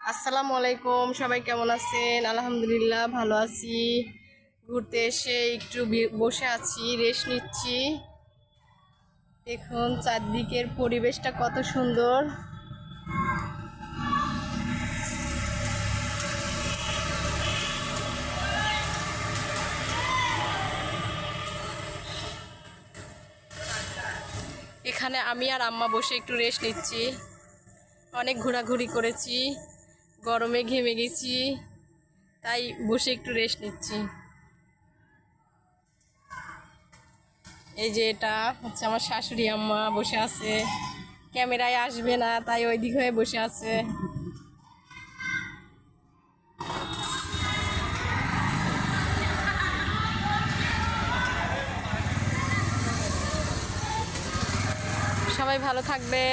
আসসালামু আলাইকুম, সবাই কেমন আছেন? আলহামদুলিল্লাহ, ভালো আছি। ঘুরতে এসে একটু বসে আছি রেস্ট নিচ্ছি। দেখুন, চারদিকের পরিবেশটা কত সুন্দর। এখানে আমি আর আম্মা বসে একটু রেস্ট নিচ্ছি। অনেক ঘোরাঘুরি করেছি। গরমে ঘেমে গেছি, তাই বসে একটু রেস্ট নিচ্ছি। এই যে এটা হচ্ছে আমার শাশুড়ি আম্মা বসে আছে। ক্যামেরায় আসবে না, তাই ওই দিক হয়ে বসে আছে। সবাই ভালো থাকবেন।